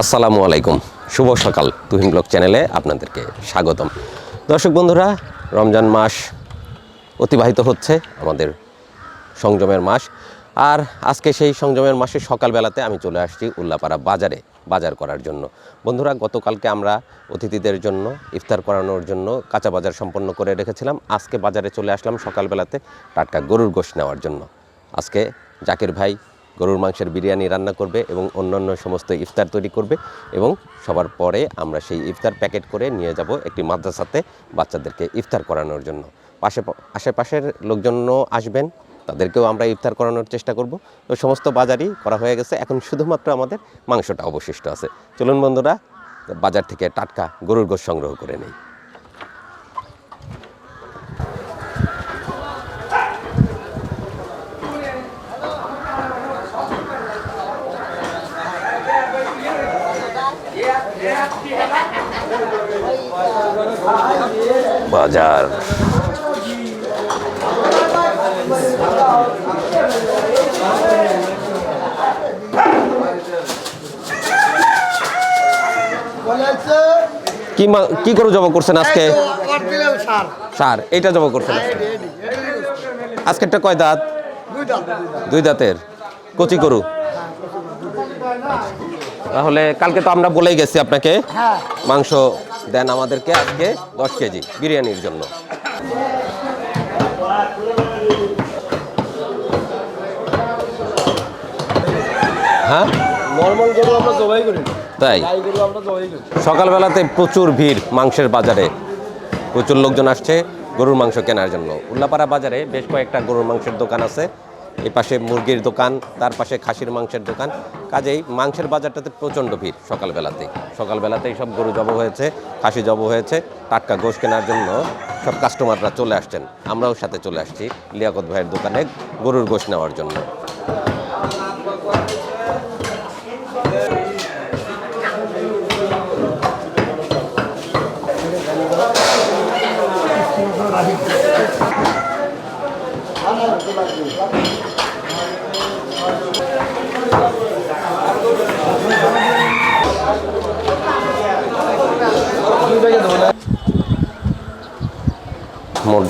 আসসালামু আলাইকুম। শুভ সকাল তুহিন ব্লগ চ্যানেলে আপনাদেরকে স্বাগতম। দর্শক বন্ধুরা, রমজান মাস অতিবাহিত হচ্ছে আমাদের সংযমের মাস। আর আজকে সেই সংযমের মাসে সকালবেলাতে আমি চলে আসছি উল্লাপাড়া বাজারে, বাজার করার জন্য। বন্ধুরা, গতকালকে আমরা অতিথিদের জন্য, ইফতার করানোর জন্য কাঁচা বাজার সম্পন্ন করে রেখেছিলাম। আজকে বাজারে চলে আসলাম সকালবেলাতে টাটকা গরুর গোশ নেওয়ার জন্য। আজকে জাকির ভাই গরুর মাংসের বিরিয়ানি রান্না করবে এবং অন্যান্য সমস্ত ইফতার তৈরি করবে এবং সবার পরে আমরা সেই ইফতার প্যাকেট করে নিয়ে যাব একটি মাদ্রাসাতে বাচ্চাদেরকে ইফতার করানোর জন্য। পাশে আশেপাশের লোকজনও আসবেন, তাদেরকেও আমরা ইফতার করানোর চেষ্টা করব। তো সমস্ত বাজারই করা হয়ে গেছে, এখন শুধুমাত্র আমাদের মাংসটা অবশিষ্ট আছে। চলুন বন্ধুরা, বাজার থেকে টাটকা গরুর গোশ সংগ্রহ করে নেই। বাজার কি কি গরু জবা করছেন আজকে সার এইটা জবা করছেন আজকে আজকেরটা কয় দাঁত দুই দাঁতের কচি গরু তাহলে কালকে তো আমরা বলেই গেছি আপনাকে মাংস দেন আমাদেরকে আজকে দশ কেজি বিরিয়ানির জন্য। হ্যাঁ? নর্মাল গরু আমরা জবাই করি। তাই? সকালবেলাতে প্রচুর ভিড় মাংসের বাজারে। প্রচুর লোকজন আসছে গরুর মাংস কেনার জন্য। উল্লাপাড়া বাজারে বেশ কয়েকটা গরুর মাংসের দোকান আছে। এই পাশে মুরগির দোকান, তার পাশে খাসির মাংসের দোকান। কাজেই মাংসের বাজারটাতে প্রচণ্ড ভিড় সকালবেলাতেই। সকালবেলাতেই সব গরু জব হয়েছে, খাসি জব হয়েছে, টাটকা গোশ কেনার জন্য সব কাস্টমাররা চলে আসছেন। আমরাও সাথে চলে আসছি লিয়াকত ভাইয়ের দোকানে গরুর গোশ নেওয়ার জন্য। মোট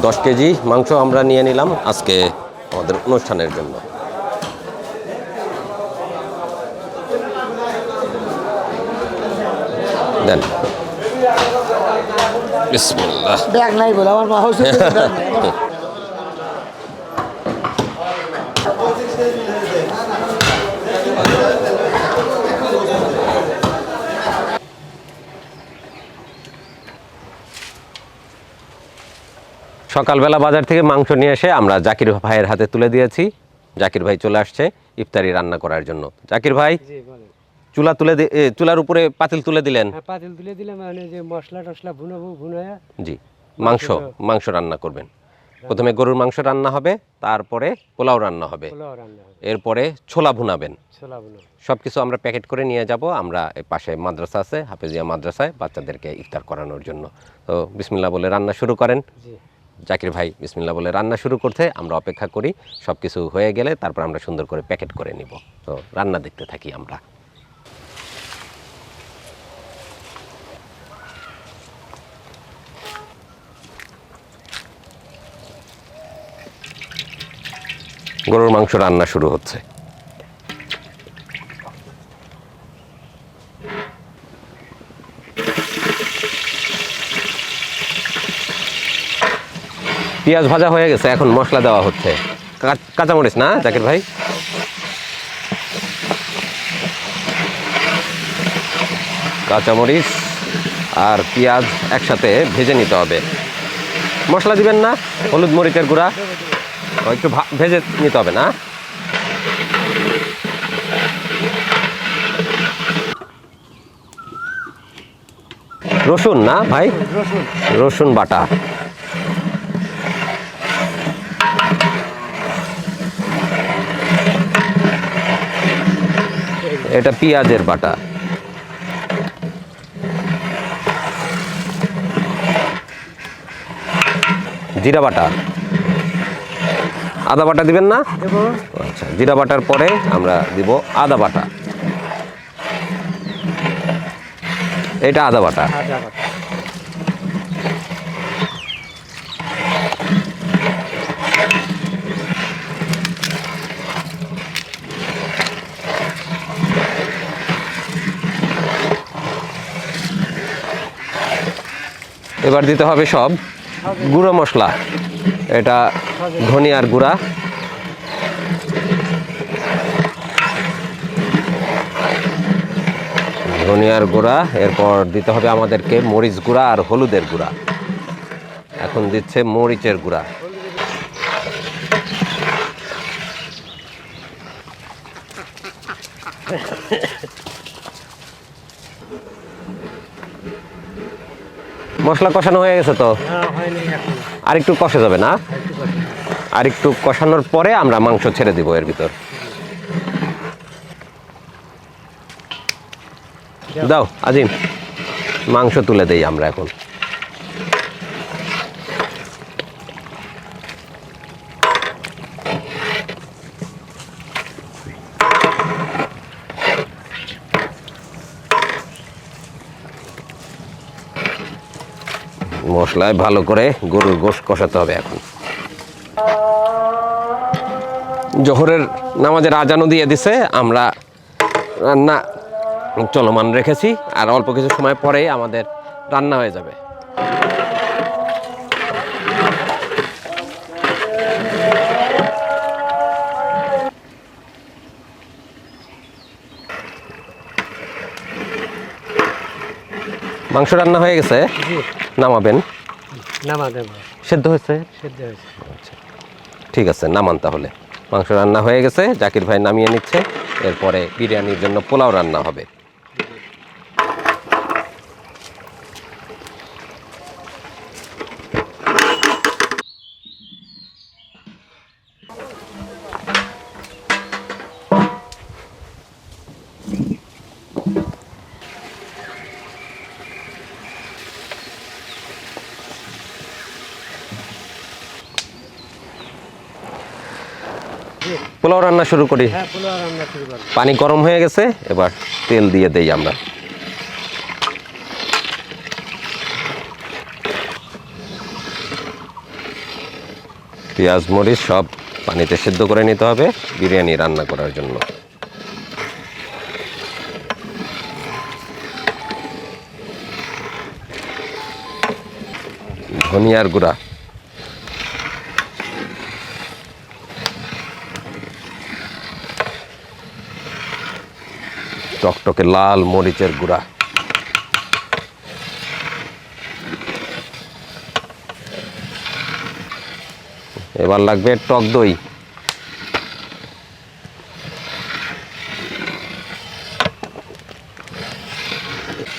দশ কেজি মাংস আমরা নিয়ে নিলাম আজকে আমাদের অনুষ্ঠানের জন্য। দেন। বিসমিল্লাহ। ব্যাগ নাই বলে আমার মা সকালবেলা বাজার থেকে মাংস নিয়ে এসে আমরা জাকির ভাইয়ের হাতে তুলে দিয়েছি। জাকির ভাই চলে আসছে ইফতারি রান্না করার জন্য। জাকির ভাই চুলা তুলে চুলার উপরে পাতিল তুলে দিলেন। হ্যাঁ পাতিল তুলে দিলাম মানে যে মশলা টসলা ভুনাবো ভুনায়া জি মাংস মাংস রান্না করবেন। প্রথমে গরুর মাংস রান্না হবে তারপরে পোলাও রান্না হবে। পোলাও রান্না হবে। এরপরে ছোলা ভুনাবেন। সব কিছু আমরা প্যাকেট করে নিয়ে যাব। আমরা পাশে মাদ্রাসা আছে হাফেজিয়া মাদ্রাসায় বাচ্চাদেরকে ইফতার করানোর জন্য। তো বিসমিল্লা বলে রান্না শুরু করেন। জি। জাকির ভাই বিসমিল্লা বলে রান্না শুরু করতে আমরা অপেক্ষা করি সব কিছু হয়ে গেলে তারপর আমরা সুন্দর করে প্যাকেট করে নিব। তো রান্না দেখতে থাকি আমরা। গরুর মাংস রান্না শুরু হচ্ছে। পেঁয়াজ ভাজা হয়ে গেছে, এখন মশলা দেওয়া হচ্ছে। কাঁচামরিচ না, জাকির ভাই? কাঁচামরিচ আর পেঁয়াজ একসাথে ভেজে নিতে হবে। মশলা দিবেন না, হলুদ মরিচের গুঁড়া। একটু ভেজে নিতে হবে না? রসুন না ভাই? রসুন বাটা। এটা পেঁয়াজের বাটা। জিরা বাটা। আদা বাটা দিবেন না? আচ্ছা জিরা বাটার পরে আমরা দিব আদা বাটা। এটা আদা বাটা। এবার দিতে হবে সব গুঁড়ো মশলা। এটা ধনিয়ার গুঁড়া। ধনিয়ার গুঁড়া, এরপর দিতে হবে আমাদেরকে মরিচ গুঁড়া আর হলুদের গুঁড়া। এখন দিচ্ছে মরিচের গুঁড়া। মশলা কষানো হয়ে গেছে তো? এখন। আর একটু কষে যাবে না? আর একটু কষানোর পরে আমরা মাংস ছেড়ে দিব এর ভিতর। দাও আজিম। মাংস তুলে দেই আমরা এখন। মশলায় ভালো করে গরুর গোশ কষাতে হবে এখন। জোহরের নামাজের আজানও দিয়ে দিছে আমরা রান্না চলমান রেখেছি আর অল্প কিছু সময় পরেই আমাদের রান্না হয়ে যাবে। মাংস রান্না হয়ে গেছে নামাবেন। নামা দেবো। সেদ্ধ হয়েছে? সেদ্ধ হয়েছে। ঠিক আছে নামান তাহলে। মাংস রান্না হয়ে গেছে জাকির ভাই নামিয়ে নিচ্ছে। এরপরে বিরিয়ানির জন্য পোলাও রান্না হবে। শুরু করি। হ্যাঁ পানি গরম হয়ে গেছে এবার তেল দিয়ে দেই আমরা। পেঁয়াজ মরিচ সব পানিতে সেদ্ধ করে নিতে হবে বিরিয়ানি রান্না করার জন্য। ধনিয়ার গুঁড়া। টকটকে লাল মরিচের গুঁড়া। এবার লাগবে টক দই।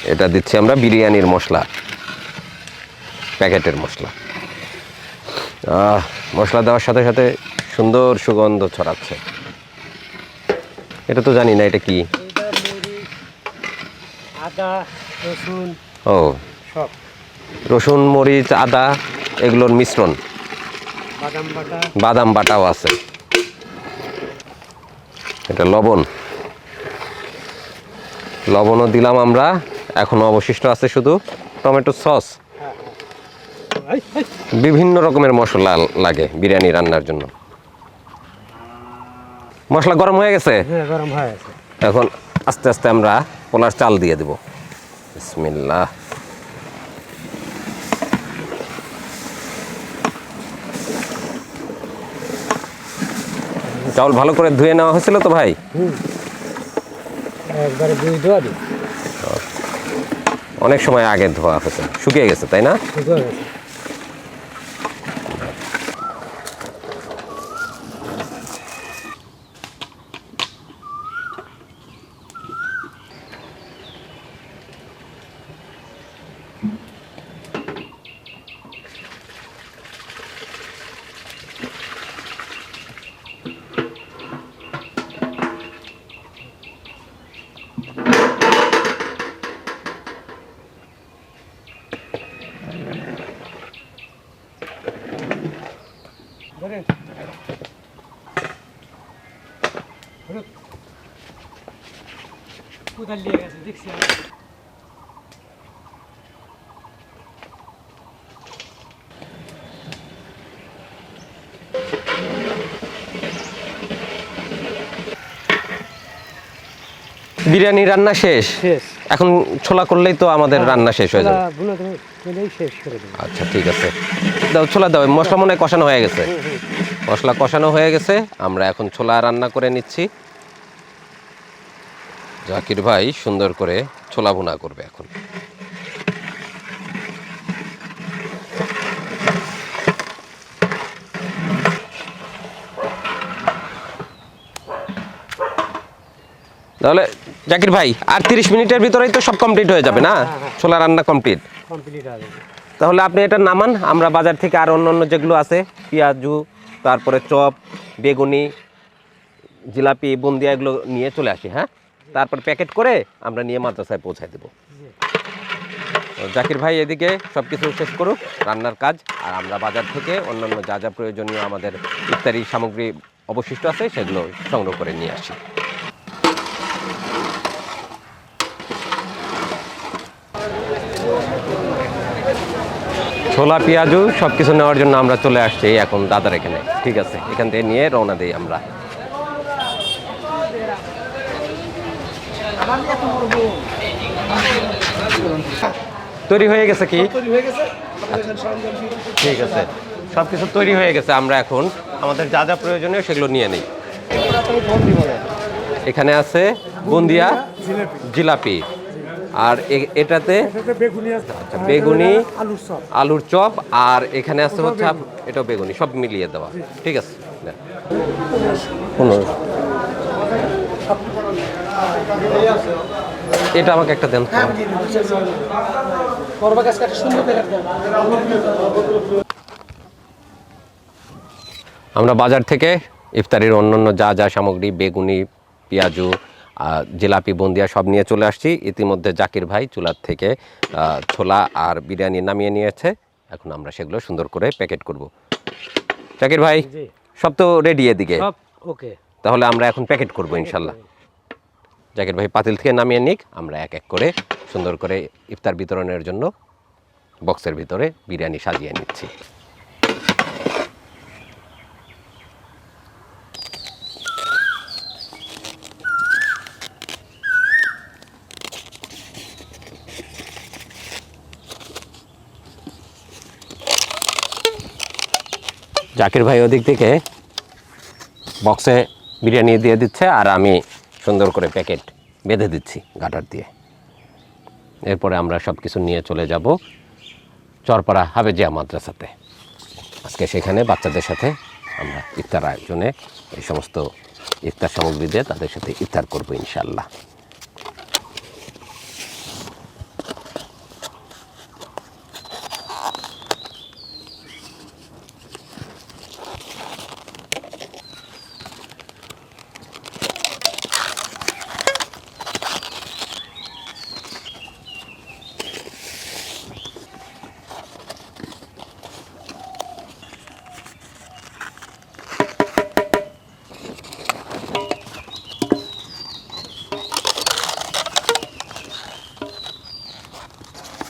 এটা দিচ্ছি আমরা বিরিয়ানির মশলা প্যাকেটের মশলা। আহ, মশলা দেওয়ার সাথে সাথে সুন্দর সুগন্ধ ছড়াচ্ছে। এটা তো জানি না এটা কি? আদা রসুন ও। সব। রসুন মরিচ আদা এগুলোর মিশ্রণ। বাদাম বাটা। বাদাম বাটাও আছে। এটা লবণ। লবণও দিলাম আমরা। এখনও অবশিষ্ট আছে শুধু টমেটো সস। এই, এই, বিভিন্ন রকমের মশলা লাগে বিরিয়ানি রান্নার জন্য। মশলা গরম হয়ে গেছে? হ্যাঁ হয়ে এখন আস্তে আস্তে আমরা পোলার চাল দিয়ে দেব। বিসমিল্লাহ। চাউল ভালো করে ধুয়ে নেওয়া হয়েছিল তো ভাই? একবারে দিই। অনেক সময় আগে ধোয়া হয়েছে। শুকিয়ে গেছে তাই না? শুকো গেছে। গেছে দেখছি বিরিয়ানি রান্না শেষ? এখন ছোলা করলেই তো আমাদের রান্না শেষ হয়ে যাবে। আচ্ছা ঠিক আছে। দাও ছোলা দাও মশলা মনে হয় কষানো হয়ে গেছে। মশলা কষানো হয়ে গেছে আমরা এখন ছোলা রান্না করে নিচ্ছি। জাকির ভাই সুন্দর করে ছোলা ভুনা করবে এখন। তাহলে জাকির ভাই আর তিরিশ মিনিটের ভিতরেই তো সব কমপ্লিট হয়ে যাবে না? ছোলা রান্না কমপ্লিট কমপ্লিট তাহলে আপনি এটা নামান আমরা বাজার থেকে আর অন্য অন্য যেগুলো আছে পেঁয়াজু তারপরে চপ বেগুনি জিলাপি বুন্দিয়া এগুলো নিয়ে চলে আসি হ্যাঁ? তারপর প্যাকেট করে আমরা নিয়ে মাদ্রাসায় পৌঁছায় দেবো। জাকির ভাই এদিকে সব কিছু শেষ করুক, রান্নার কাজ, আর আমরা বাজার থেকে অন্যান্য যা যা প্রয়োজনীয় আমাদের ইত্যাদি সামগ্রী অবশিষ্ট আছে, সেগুলো সংগ্রহ করে নিয়ে আসি। ছোলা, পেঁয়াজু সব কিছু নেওয়ার জন্য আমরা চলে আসছি, এখন দাদার এখানে। ঠিক আছে, এখান থেকে নিয়ে রওনা দিই আমরা। তৈরি হয়ে গেছে কি? তৈরি হয়ে গেছে। ঠিক আছে। সব কিছু তৈরি হয়ে গেছে আমরা এখন। আমাদের যা যা প্রয়োজনীয় সেগুলো নিয়ে নিই। এখানে আছে বুন্দিয়া জিলাপি। আর এ- এটাতে বেগুনি আছে। আচ্ছা বেগুনি আলুর চপ। আর এখানে আছে হচ্ছে এটাও বেগুনি সব মিলিয়ে দেওয়া। ঠিক আছে দেন। এটা আমাকে একটা দেন আমরা বাজার থেকে ইফতারির অন্যান্য যা যা সামগ্রী বেগুনি পেঁয়াজু জিলাপি বন্দিয়া সব নিয়ে চলে আসছি। ইতিমধ্যে জাকির ভাই চুলার থেকে ছোলা আর বিরিয়ানি নামিয়ে নিয়েছে। এখন আমরা সেগুলো সুন্দর করে প্যাকেট করব। জাকির ভাই সব তো রেডি এদিকে। ওকে তাহলে আমরা এখন প্যাকেট করব ইনশাল্লাহ। জাকির ভাই পাতিল থেকে নামিয়ে নিক। আমরা এক এক করে সুন্দর করে ইফতার বিতরণের জন্য বক্সের ভিতরে বিরিয়ানি সাজিয়ে নিচ্ছি। জাকির ভাই ওদিক থেকে বক্সে বিরিয়ানি দিয়ে দিচ্ছে আর আমি সুন্দর করে প্যাকেট বেঁধে দিচ্ছি গাটার দিয়ে। এরপরে আমরা সব কিছু নিয়ে চলে যাব চরপাড়া হাবেজিয়া মাদ্রাসাতে। আজকে সেখানে বাচ্চাদের সাথে আমরা ইফতার আয়োজনে এই সমস্ত ইফতার সামগ্রী দিয়ে তাদের সাথে ইফতার করব ইনশাল্লাহ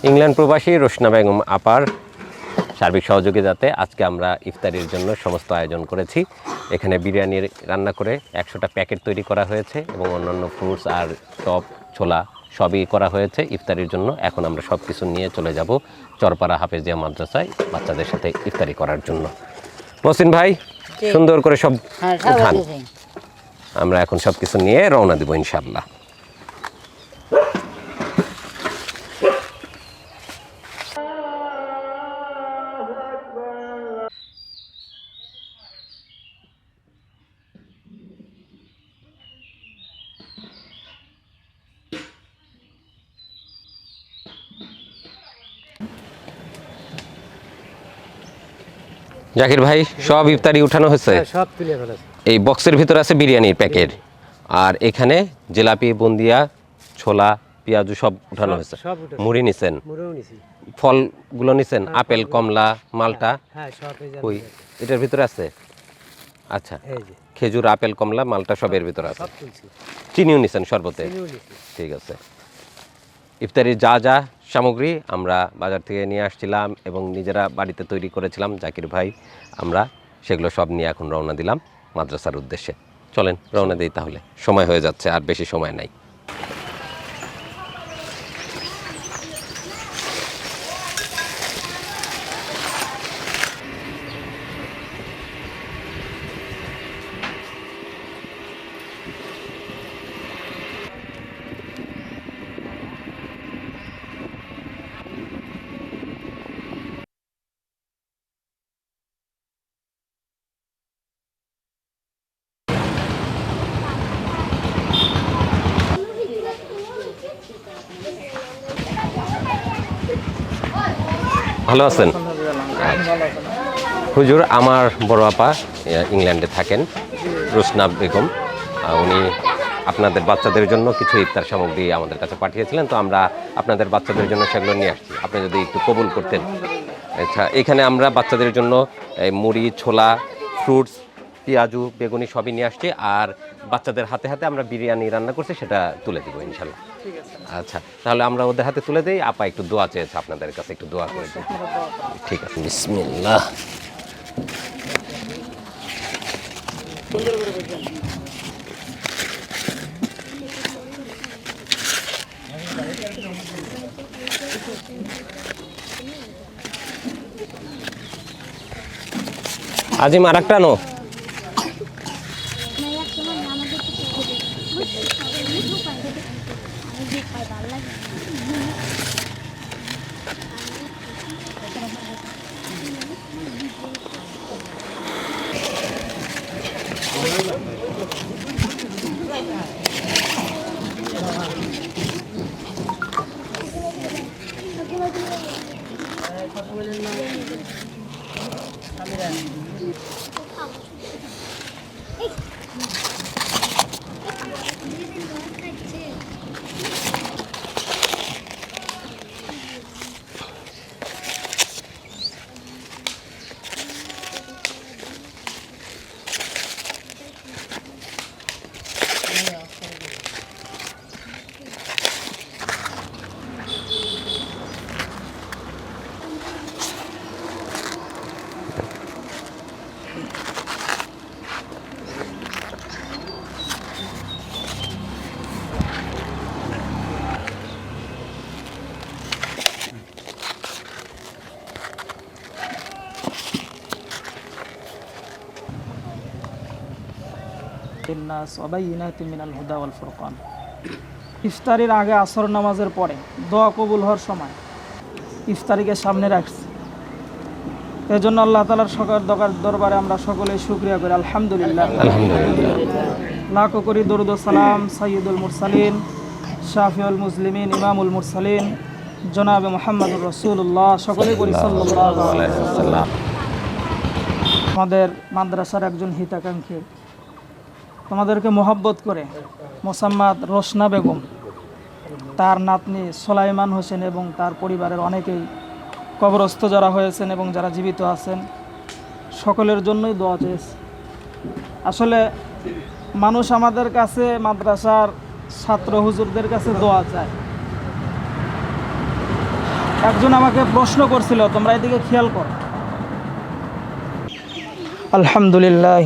ইংল্যান্ড প্রবাসী রোশনা বেগম আপার সার্বিক সহযোগিতাতে আজকে আমরা ইফতারির জন্য সমস্ত আয়োজন করেছি। এখানে বিরিয়ানি রান্না করে একশোটা প্যাকেট তৈরি করা হয়েছে এবং অন্যান্য ফ্রুটস আর টপ ছোলা সবই করা হয়েছে ইফতারির জন্য। এখন আমরা সব কিছু নিয়ে চলে যাব চরপাড়া হাফেজিয়া মাদ্রাসায় বাচ্চাদের সাথে ইফতারি করার জন্য। মহসিন ভাই সুন্দর করে সব হ্যাঁ উঠান। আমরা এখন সব কিছু নিয়ে রওনা দিব ইনশাল্লাহ জাকির ভাই সব ইফতারি উঠানো হয়েছে? হ্যাঁ, সব তুলে ফেলেছে এই বক্সের ভিতরে আছে বিরিয়ানির প্যাকেট। আর এখানে জিলাপি বুন্দিয়া ছোলা পেঁয়াজু সব উঠানো হয়েছে। মুড়ি নিছেন? ফলগুলো নিছেন? আপেল কমলা মালটা? হ্যাঁ যে ওই এটার ভিতরে আছে? আচ্ছা। খেজুর আপেল কমলা মালটা সব এর ভিতরে আছে। চিনিও নিছেন শরবতে ঠিক আছে। ইফতারির যা যা সামগ্রী আমরা বাজার থেকে নিয়ে আসছিলাম এবং নিজেরা বাড়িতে তৈরি করেছিলাম। জাকির ভাই, আমরা সেগুলো সব নিয়ে এখন রওনা দিলাম মাদ্রাসার উদ্দেশ্যে। চলেন রওনা দিই তাহলে। সময় হয়ে যাচ্ছে, আর বেশি সময় নাই। ভালো আছেন? হুজুর আমার বড় আপা ইংল্যান্ডে থাকেন রুসনা বেগম। উনি আপনাদের বাচ্চাদের জন্য কিছু ইফতার সামগ্রী আমাদের কাছে পাঠিয়েছিলেন তো আমরা আপনাদের বাচ্চাদের জন্য সেগুলো নিয়ে আসছি। আপনি যদি একটু কবুল করতেন। আচ্ছা এখানে আমরা বাচ্চাদের জন্য এই মুড়ি ছোলা ফ্রুটস পেঁয়াজু বেগুনি সবই নিয়ে আসছি আর বাচ্চাদের হাতে হাতে আমরা বিরিয়ানি রান্না করছি সেটা তুলে দিব ইনশাল্লাহ। আচ্ছা তাহলে আমরা ওদের হাতে তুলে দিই। আপা একটু দোয়া চেয়েছে আপনাদের কাছে একটু দোয়া করে দিই। ঠিক আছে বিসমিল্লাহ। আজিম আর একটা নো Oh, my God. নাস ওবাইনাতি মিনাল হুদা ওয়াল ফুরকান। ইফতারির আগে আসর নামাজের পরে দোয়া কবুল হওয়ার সময় ইফতারিকে সামনে রাখছি। এই জন্য আল্লাহ তালার সকাল দরকার দরবারে আমরা সকলে সুক্রিয়া করি। আলহামদুলিল্লাহ। লাখো করি দরুদ সালাম সাইয়দুল মুরসালিন শাফিউল মুসলিমিন ইমামুল মুরসালিন জনাবে মোহাম্মদুর রসুল্লাহ সকলে করি সাল্লাহ আমাদের মাদ্রাসার একজন হিতাকাঙ্ক্ষী তোমাদেরকে মোহাব্বত করে, মোসাম্মদ রোশনা বেগম, তার নাতনি সোলাইমান হোসেন এবং তার পরিবারের অনেকেই কবরস্থ যারা হয়েছেন এবং যারা জীবিত আছেন, সকলের জন্যই দোয়া চেয়েছে। আসলে মানুষ আমাদের কাছে মাদ্রাসার ছাত্র হুজুরদের কাছে দোয়া চায়। একজন আমাকে প্রশ্ন করছিল, তোমরা এদিকে খেয়াল করো? আলহামদুলিল্লাহ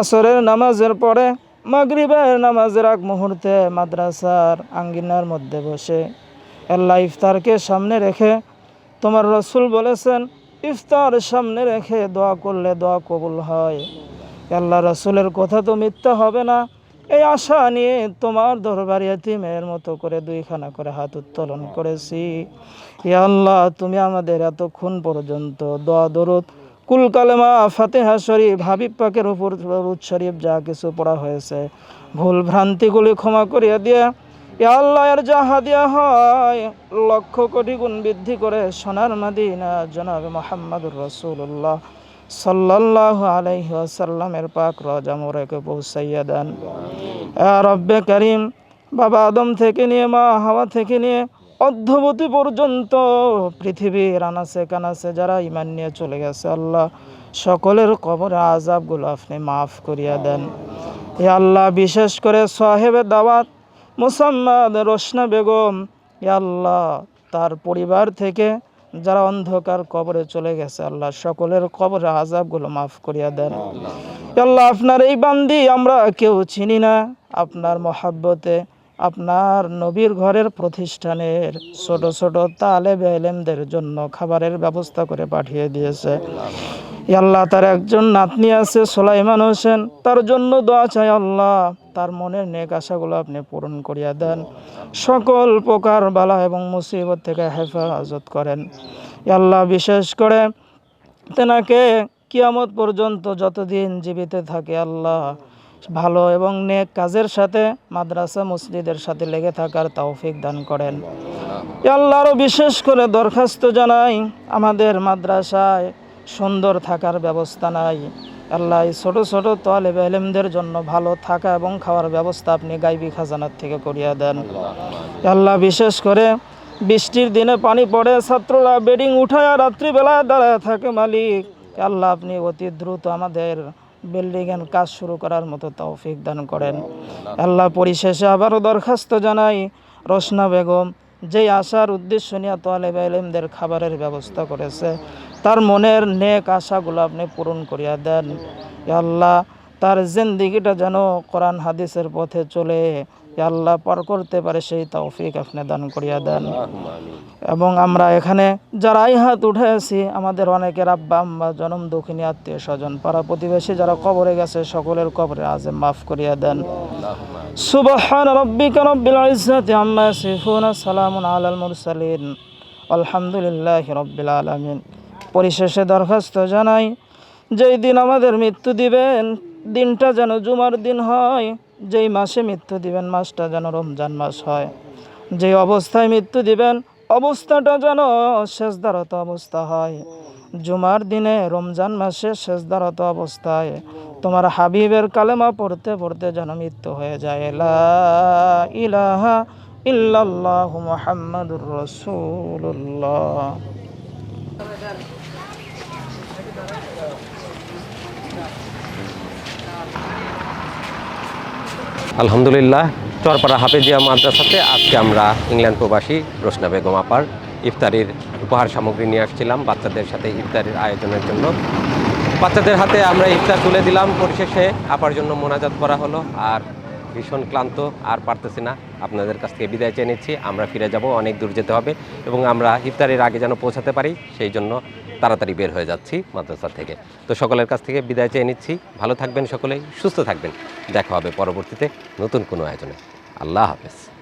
আসরের নামাজের পরে মাগরিবের নামাজের আগ মুহূর্তে মাদ্রাসার আঙ্গিনার মধ্যে বসে। আল্লাহ ইফতারকে সামনে রেখে তোমার রসুল বলেছেন, ইফতার সামনে রেখে দোয়া করলে দোয়া কবুল হয়। আল্লাহ রসুলের কথা তো মিথ্যা হবে না। এই আশা নিয়ে তোমার দরবারে এতিমের মতো করে দুইখানা করে হাত উত্তোলন করেছি। আল্লাহ, তুমি আমাদের এতক্ষণ পর্যন্ত দোয়া, দরদ কুল কালেমা ফাতেহা শরীফ, হাবিব পাকের উপর দরুদ শরীফ যা কিছু পড়া হয়েছে। ভুল ভ্রান্তিগুলি ক্ষমা করিয়া দিয়ে আল্লাহ, এর যা হাদিয়া হয়, লক্ষ কোটি গুণ বৃদ্ধি করে সোনার মাদিনা, জনাবে মোহাম্মদুর রসুল্লাহ সাল্লাল্লাহু আলাইহি ওয়াসাল্লামের পাক রজা মোরেকে পৌঁছাইয়া দেন। রব্বে করিম, বাবা আদম থেকে নিয়ে, মা হাওয়া থেকে নিয়ে অধ্যবতী পর্যন্ত পৃথিবীর আনাসে কানাসে যারা ইমান নিয়ে চলে গেছে, আল্লাহ সকলের কবরে আজাবগুলো আপনি মাফ করিয়া দেন। এ আল্লাহ, বিশেষ করে সাহেবে দাওয়াত, মুসাম্মদ রোশনা বেগম এ আল্লাহ, তার পরিবার থেকে যারা অন্ধকার কবরে চলে গেছে, আল্লাহ সকলের কবরে আজাবগুলো মাফ করিয়া দেন। আল্লাহ, আপনার এই বান্দি আমরা কেউ চিনি না, আপনার মহাব্বতে আপনার নবীর ঘরের প্রতিষ্ঠানের ছোট ছোট তালে বেলেমদের জন্য খাবারের ব্যবস্থা করে পাঠিয়ে দিয়েছে। আল্লাহ তার একজন নাতনি আছে, সোলাইমান হোসেন। তার জন্য দোয়া চাই আল্লাহ, তার মনের নেক আশাগুলো আপনি পূরণ করিয়া দেন। সকল প্রকার বালা এবং মুসিবত থেকে হেফাজত করেন। আল্লাহ বিশেষ করে তেনাকে কিয়ামত পর্যন্ত যতদিন জীবিত থাকে আল্লাহ ভালো এবং নেক কাজের সাথে মাদ্রাসা মসজিদের সাথে লেগে থাকার তৌফিক দান করেন। এ আল্লাহ আরও বিশেষ করে দরখাস্ত জানাই, আমাদের মাদ্রাসায় সুন্দর থাকার ব্যবস্থা নাই। আল্লাহ ছোটো ছোটো তোয়ালেব এলেমদের জন্য ভালো থাকা এবং খাওয়ার ব্যবস্থা আপনি গাইবি খাজানার থেকে করিয়া দেন। আল্লাহ বিশেষ করে বৃষ্টির দিনে পানি পড়ে, ছাত্ররা বেডিং উঠায় রাত্রিবেলায় দাঁড়ায় থাকে মালিক। আল্লাহ আপনি অতি দ্রুত আমাদের বিল্ডিং এর কাজ শুরু করার মতো তৌফিক দান করেন। আল্লাহ পরিশেষে আবারও দরখাস্ত জানাই রসনা বেগম, যেই আশার উদ্দেশ্য নিয়ে তোয়ালেব আলেমদের খাবারের ব্যবস্থা করেছে, তার মনের নেক আশাগুলো আপনি পূরণ করিয়া দেন। আল্লাহ, তার জিন্দিগিটা যেন কোরআন হাদিসের পথে চলে। আল্লাহ পার করতে পারে সেই তৌফিক আপনি দান করিয়া দেন। এবং আমরা এখানে যারাই হাত উঠে আছি আমাদের অনেকের আব্বা আম্মা জনম দুঃখিনী আত্মীয় স্বজন পাড়া প্রতিবেশী যারা কবরে গেছে সকলের কবরে আজ মাফ করিয়া দেন। সুবহান রব্বিকা রব্বিল ইজ্জাতি আম্মা ইয়াসিফুন সালামুন আলাল মুরসালিন। আলহামদুলিল্লাহি রব্বিল আলামিন। পরিশেষে দরখাস্ত জানাই যেই দিন আমাদের মৃত্যু দিবেন দিনটা যেন জুমার দিন হয়। যেই মাসে মৃত্যু দিবেন, মাসটা যেন রমজান মাস হয়। যে অবস্থায় মৃত্যু দিবেন, অবস্থাটা যেন শেষদারত অবস্থা হয়। জুমার দিনে রমজান মাসে শেষদারত অবস্থায় তোমার হাবিবের কালেমা পড়তে পড়তে যেন মৃত্যু হয়ে যায়। ইলাহা ইল্লাল্লাহ মুহাম্মাদুর রাসূলুল্লাহ। আলহামদুলিল্লাহ, চরপাড়া হাফেজিয়া মাদ্রাসাতে আজকে আমরা ইংল্যান্ড প্রবাসী রোশনা বেগম আপার ইফতারির উপহার সামগ্রী নিয়ে আসছিলাম বাচ্চাদের সাথে ইফতারির আয়োজনের জন্য। বাচ্চাদের হাতে আমরা ইফতার তুলে দিলাম, পরিশেষে আপার জন্য মোনাজাত করা হলো। আর ভীষণ ক্লান্ত আর পারতেছি না। আপনাদের কাছ থেকে বিদায় চেয়ে নিচ্ছি। আমরা ফিরে যাব, অনেক দূর যেতে হবে এবং আমরা ইফতারের আগে যেন পৌঁছাতে পারি, সেই জন্য তাড়াতাড়ি বের হয়ে যাচ্ছি মাদ্রাসা থেকে। তো সকলের কাছ থেকে বিদায় চেয়ে নিচ্ছি। ভালো থাকবেন সকলেই, সুস্থ থাকবেন। দেখা হবে পরবর্তীতে নতুন কোনো আয়োজনে। আল্লাহ হাফেজ।